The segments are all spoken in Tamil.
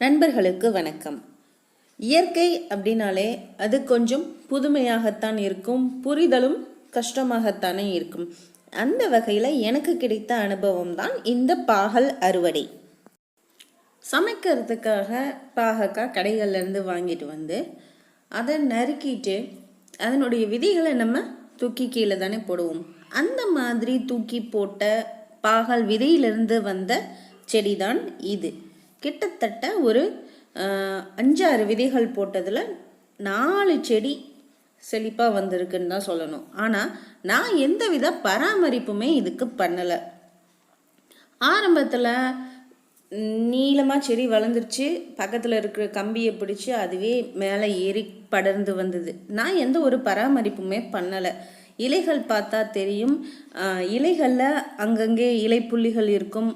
நண்பர்களுக்கு வணக்கம். இயற்கை அப்படின்னாலே அது கொஞ்சம் புதுமையாகத்தான் இருக்கும் புரிதலும் கஷ்டமாகத்தானே இருக்கும். அந்த வகையில் எனக்கு கிடைத்த அனுபவம் தான் இந்த பாகல் அறுவடை. சமைக்கிறதுக்காக பாகக்காய் கடைகள்லேருந்து வாங்கிட்டு வந்து அதை நறுக்கிட்டு அதனுடைய விதைகளை நம்ம தூக்கி கீழே தானே போடுவோம். அந்த மாதிரி தூக்கி போட்ட பாகல் விதையிலிருந்து வந்த செடி தான் இது. கிட்டத்தட்ட ஒரு அஞ்சாறு விதைகள் போட்டதில் நாலு செடி செழிப்பாக வந்திருக்குன்னு தான் சொல்லணும். ஆனால் நான் எந்தவித பராமரிப்புமே இதுக்கு பண்ணலை. ஆரம்பத்தில் நீளமாக செடி வளர்ந்துருச்சு. பக்கத்தில் இருக்கிற கம்பியை பிடிச்சி அதுவே மேலே ஏறி படர்ந்து வந்தது. நான் எந்த ஒரு பராமரிப்புமே பண்ணலை. இலைகள் பார்த்தா தெரியும். இலைகளில் அங்கங்கே இலை புள்ளிகள் இருக்கும்.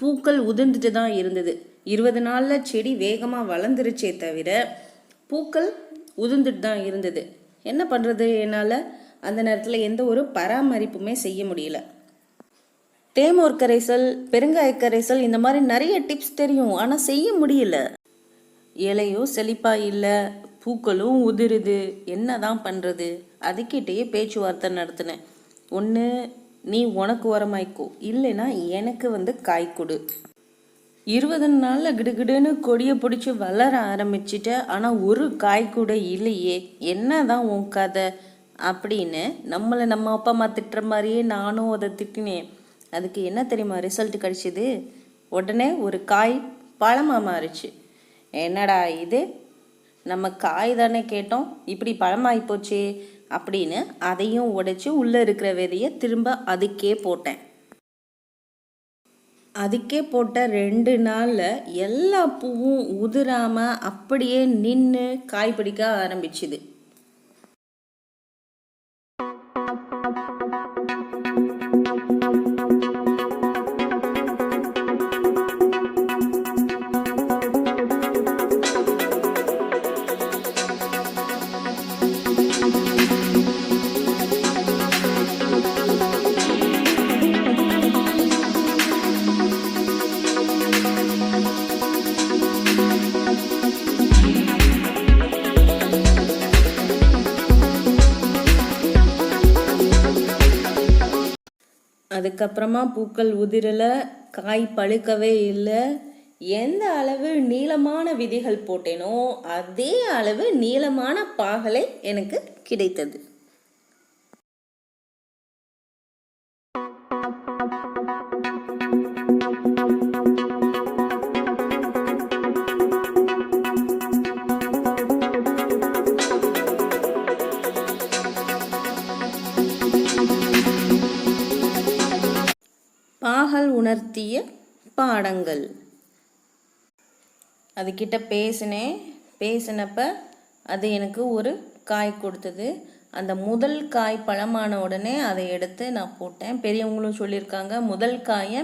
பூக்கள் உதிர்ந்துட்டு தான் இருந்தது. இருபது நாளில் செடி வேகமாக வளர்ந்துருச்சே தவிர பூக்கள் உதிர்ந்துட்டு தான் இருந்தது. என்ன பண்ணுறது என்னால்? அந்த நேரத்தில் எந்த ஒரு பராமரிப்புமே செய்ய முடியல. தேமூர் கரைசல் பெருங்காய கரைசல் இந்த மாதிரி நிறைய டிப்ஸ் தெரியும். ஆனால் செய்ய முடியல. இலையும் செழிப்பாக இல்லை பூக்களும் உதிருது. என்ன தான் பண்ணுறது அதுக்கிட்டேயே பேச்சுவார்த்தை நடத்தினேன். ஒன்று நீ உனக்கு உரமாய்க்கோ. இல்லைன்னா எனக்கு வந்து காய் கொடு. இருபது நாளில் கிடுகிடுன்னு கொடியை பிடிச்சி வளர ஆரம்பிச்சிட்ட. ஆனால் ஒரு காய் கூட இல்லையே. என்ன தான் உன் கதை? அப்படின்னு நம்மளை நம்ம அப்பா அம்மா திட்டுற மாதிரியே நானும் அதை திட்டினேன். அதுக்கு என்ன தெரியுமா ரிசல்ட் கிடச்சிது? உடனே ஒரு காய் பழமாக மாறிச்சு. என்னடா இது? நம்ம காய் தானே கேட்டோம். இப்படி பழமாகி போச்சு அப்படின்னு அதையும் உடைச்சி உள்ளே இருக்கிற விதையை திரும்ப அதுக்கே போட்டேன். அதுக்கே போட்ட ரெண்டு நாளில் எல்லா பூவும் உதிராமல் அப்படியே நின்று காய் பிடிக்க ஆரம்பிச்சுது. அதுக்கப்புறமா பூக்கள் உதிரல காய் பழுக்கவே இல்லை. எந்த அளவு நீளமான விதைகள் போட்டேனோ அதே அளவு நீளமான பாகலை எனக்கு கிடைத்தது. பாகல் உணர்த்திய பாடங்கள். அதுக்கிட்ட பேசினேன். பேசினப்ப அது எனக்கு ஒரு காய் கொடுத்தது. அந்த முதல் காய் பழமான உடனே அதை எடுத்து நான் போட்டேன். பெரியவங்களும் சொல்லியிருக்காங்க முதல் காயை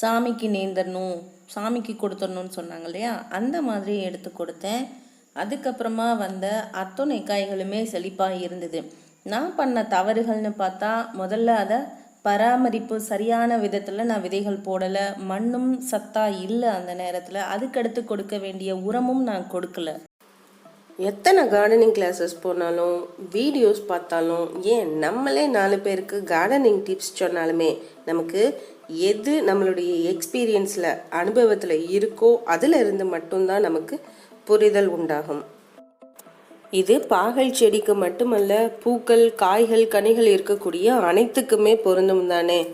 சாமிக்கு நேர்ந்தரணும் சாமிக்கு கொடுத்துடணும்னு சொன்னாங்க இல்லையா? அந்த மாதிரி எடுத்து கொடுத்தேன். அதுக்கப்புறமா வந்த அத்தனை காய்களுமே செழிப்பாக இருந்தது. நான் பண்ண தவறுகள்னு பார்த்தா முதல்ல அதை பராமரிப்பு சரியான விதத்தில் நான் விதைகள் போடலை மண்ணும் சத்தா இல்லை அந்த நேரத்தில். அதுக்கடுத்து கொடுக்க வேண்டிய உரமும் நான் கொடுக்கல. எத்தனை கார்டனிங் கிளாஸஸ் போனாலும் வீடியோஸ் பார்த்தாலும் ஏன் நம்மளே நாலு பேருக்கு கார்டனிங் டிப்ஸ் சொன்னாலுமே நமக்கு எது நம்மளுடைய எக்ஸ்பீரியன்ஸில் அனுபவத்தில் இருக்கோ அதில் இருந்து மட்டும்தான் நமக்கு புரிதல் உண்டாகும். இது பாகல் செடிக்கு மட்டுமல்ல பூக்கள் காய்கள் கனிகள் இருக்கக்கூடிய அனைத்துக்குமே பொருந்தும் தானே?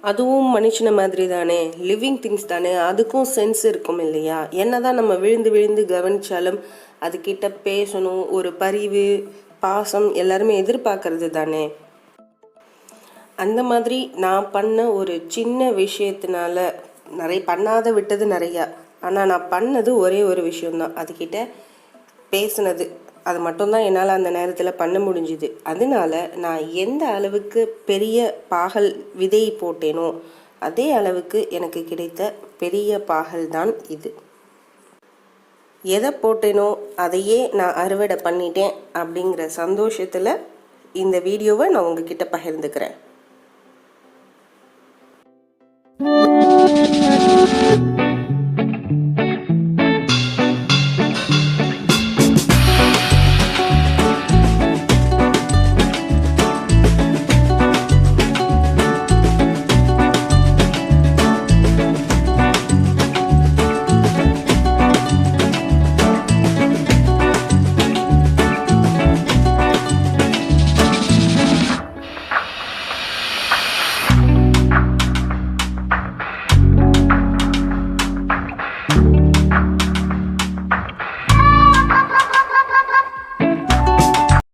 அதுவும் மனுஷன மாதிரி தானே லிவிங் திங்ஸ் தானே? அதுக்கும் சென்ஸ் இருக்கும் இல்லையா? என்னதான் நம்ம விழுந்து விழுந்து கவனிச்சாலும் அதுக்கிட்ட பேசணும் ஒரு பரிவு பாசம் எல்லாருமே எதிர்பார்க்கறது தானே? அந்த மாதிரி நான் பண்ண ஒரு சின்ன விஷயத்தினால நிறைய பண்ணாத விட்டது நிறையா. ஆனால் நான் பண்ணது ஒரே ஒரு விஷயம்தான். அதுக்கிட்ட பேசினது. அது மட்டும்தான் என்னால் அந்த நேரத்தில் பண்ண முடிஞ்சுது. அதனால நான் எந்த அளவுக்கு பெரிய பாகல் விதை போட்டேனோ அதே அளவுக்கு எனக்கு கிடைத்த பெரிய பாகல் தான் இது. எதை போட்டேனோ அதையே நான் அறுவடை பண்ணிட்டேன் அப்படிங்கிற சந்தோஷத்தில் இந்த வீடியோவை நான் உங்ககிட்ட பகிர்ந்துக்கிறேன்.